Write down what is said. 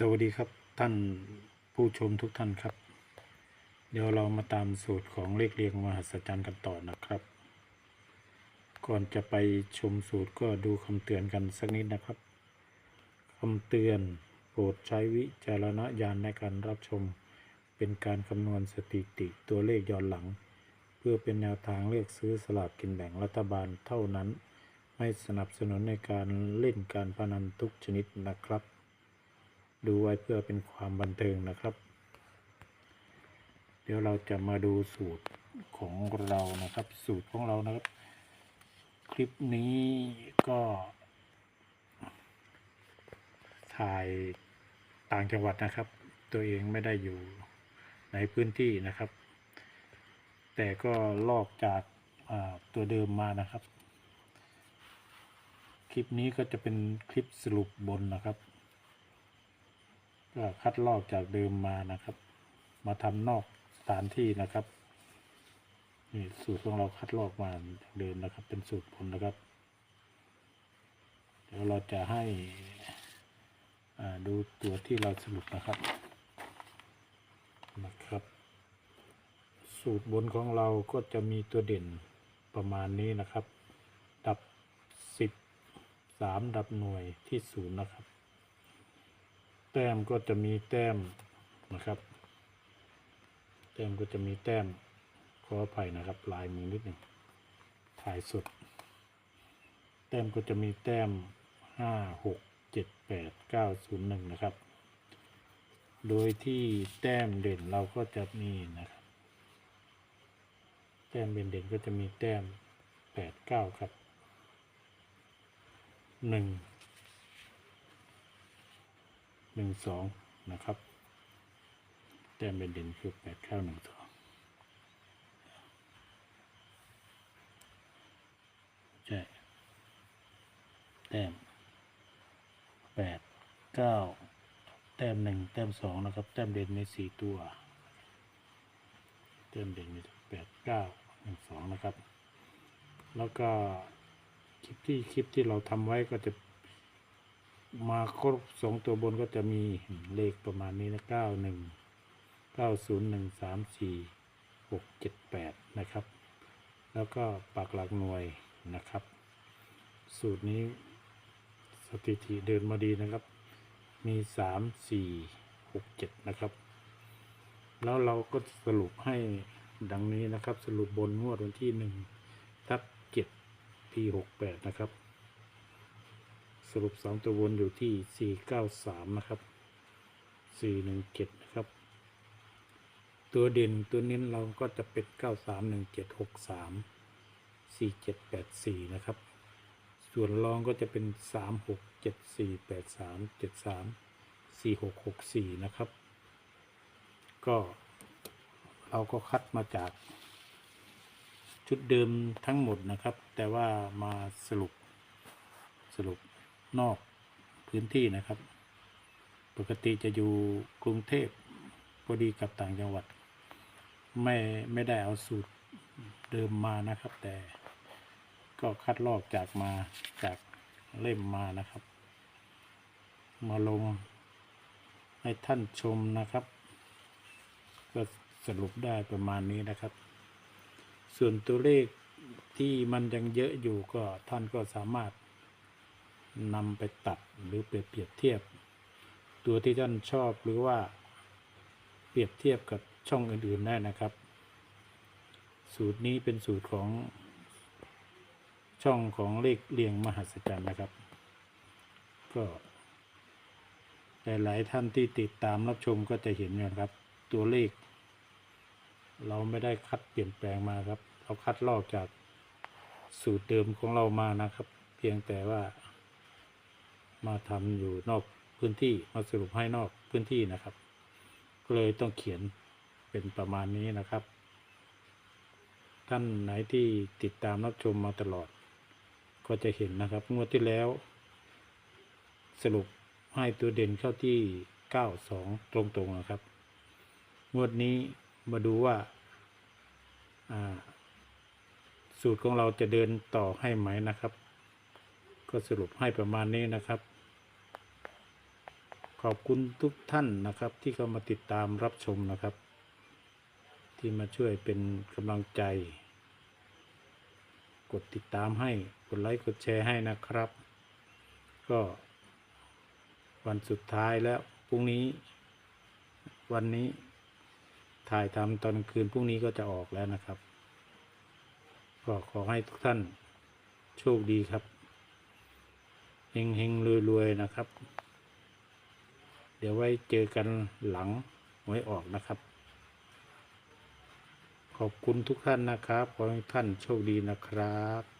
สวัสดีครับท่านผู้ชมทุกท่านครับ เดี๋ยวเรามาตามสูตรของเลขเรียงมหัศจรรย์กันต่อนะครับ ก่อนจะไปชมสูตรก็ดูคำเตือนกันสักนิดนะครับคำเตือนโปรดใช้วิจารณญาณในการรับชม เป็นการคำนวณสถิติตัวเลขย้อนหลัง เพื่อเป็นแนวทางเลือกซื้อสลากกินแบ่งรัฐบาลเท่านั้น ไม่สนับสนุนในการเล่นการพนันทุกชนิดนะครับ ดูไว้เพื่อเป็นความบันเทิงนะครับ เดี๋ยวเราจะมาดูสูตรของเรานะครับ สูตรของเรานะครับ คลิปนี้ก็ ถ่ายต่างจังหวัดนะครับ ตัวเองไม่ได้อยู่ในพื้นที่นะครับ แต่ก็ลอกจากตัวเดิมมานะครับ คลิปนี้ก็จะเป็นคลิปสรุปบนนะครับ ก็คัดลอกจากเดิมมานะครับ มาทำนอกสถานที่นะครับนี่สูตรของเราคัดลอกมาจากเดิมนะครับ เป็นสูตรผลนะครับ เดี๋ยวเราจะให้อ่าดูตัวที่เราสรุปนะครับนะครับ สูตรบนของเราก็จะมีตัวเด่นประมาณนี้นะครับ ดับสิบสามดับหน่วยที่ศูนย์นะครับ ต้มก็จะมีแต้มนะครับ แต้มก็จะมีแต้มขออภัยนะครับ ลายมือนิดหนึ่งถ่ายสดแต้มก็จะมีแต้มห้าหกเจ็ดแปดเก้าศูนย์หนึ่งนะครับ โดยที่แต้มเด่นเราก็จะมีนะครับ แต้มเด่นๆก็จะมีแต้มแปดเก้าครับหนึ่ง หนึ่งสองนะครับ แต้มเด่นๆคือแปดเก้าหนึ่งสองใช่แต้มแปดเก้าแต้มหนึ่งแต้มสองนะครับ แต้มเด่นมีสี่ตัว แต้มเด่นมีแปดเก้าหนึ่งสองนะครับ แล้วก็คลิปที่คลิปที่เราทำไว้ก็จะ มาครบสองตัวบนก็จะมีเลขประมาณนี้นะเก้าหนึ่งเก้าศูนย์หนึ่งสามสี่หกเจ็ดแปดนะครับ แล้วก็ปักหลักหน่วยนะครับ สูตรนี้สถิติเดินมาดีนะครับ มีสามสี่หกเจ็ดนะครับ แล้วเราก็สรุปให้ดังนี้นะครับ สรุปบนงวดวันที่หนึ่งทับเจ็ดปีหกแปดนะครับ สรุปสองตัววนอยู่ที่493นะครับ417นะครับ ตัวเด่นตัวเน้นเราก็จะเป็น931763 4784นะครับ ส่วนรองก็จะเป็น36748373 4664นะครับ ก็เราก็คัดมาจากชุดเดิมทั้งหมดนะครับ แต่ว่ามาสรุปสรุป นอกพื้นที่นะครับ ปกติจะอยู่กรุงเทพพอดีกับต่างจังหวัด ไม่ไม่ได้เอาสูตรเดิมมานะครับ แต่ก็คัดลอกจากมาจากเล่มมานะครับ มาลงให้ท่านชมนะครับ ก็สรุปได้ประมาณนี้นะครับ ส่วนตัวเลขที่มันยังเยอะอยู่ก็ท่านก็สามารถ นำไปตัดหรือเปรียบเปรียบเทียบ ตัวที่ท่านชอบหรือว่าเปรียบเทียบกับช่องอื่นๆได้นะครับ สูตรนี้เป็นสูตรของช่องของเลขเรียงมหัศจรรย์นะครับ ก็หลายๆท่านที่ติดตามรับชมก็จะเห็นนะครับ ตัวเลข เราไม่ได้คัดเปลี่ยนแปลงมาครับ เราคัดลอกจากสูตรเดิมของเรามานะครับ เพียงแต่ว่า มาทำอยู่นอกพื้นที่มาสรุปให้นอกพื้นที่นะครับ ก็เลยต้องเขียนเป็นประมาณนี้นะครับ ท่านไหนที่ติดตามรับชมมาตลอด ก็จะเห็นนะครับ งวดที่แล้ว สรุปให้ตัวเด่นเข้าที่ 92 ตรงๆนะครับ งวดนี้มาดูว่าสูตรของเราจะเดินต่อให้ไหมนะครับ ก็สรุปให้ประมาณนี้นะครับ ขอบคุณทุกท่านนะครับ ที่เข้ามาติดตามรับชมนะครับ ที่มาช่วยเป็นกำลังใจ กดติดตามให้กดไลค์กดแชร์ให้นะครับ ก็วันสุดท้ายแล้วพรุ่งนี้ วันนี้ถ่ายทำตอนกลางคืนพรุ่งนี้ก็จะออกแล้วนะครับ ก็ขอให้ทุกท่านโชคดีครับ เฮงเฮงรวยรวยๆนะครับ เดี๋ยวไว้เจอกันหลังหวยออกนะครับ ขอบคุณทุกท่านนะครับ ขอให้ท่านโชคดีนะครับ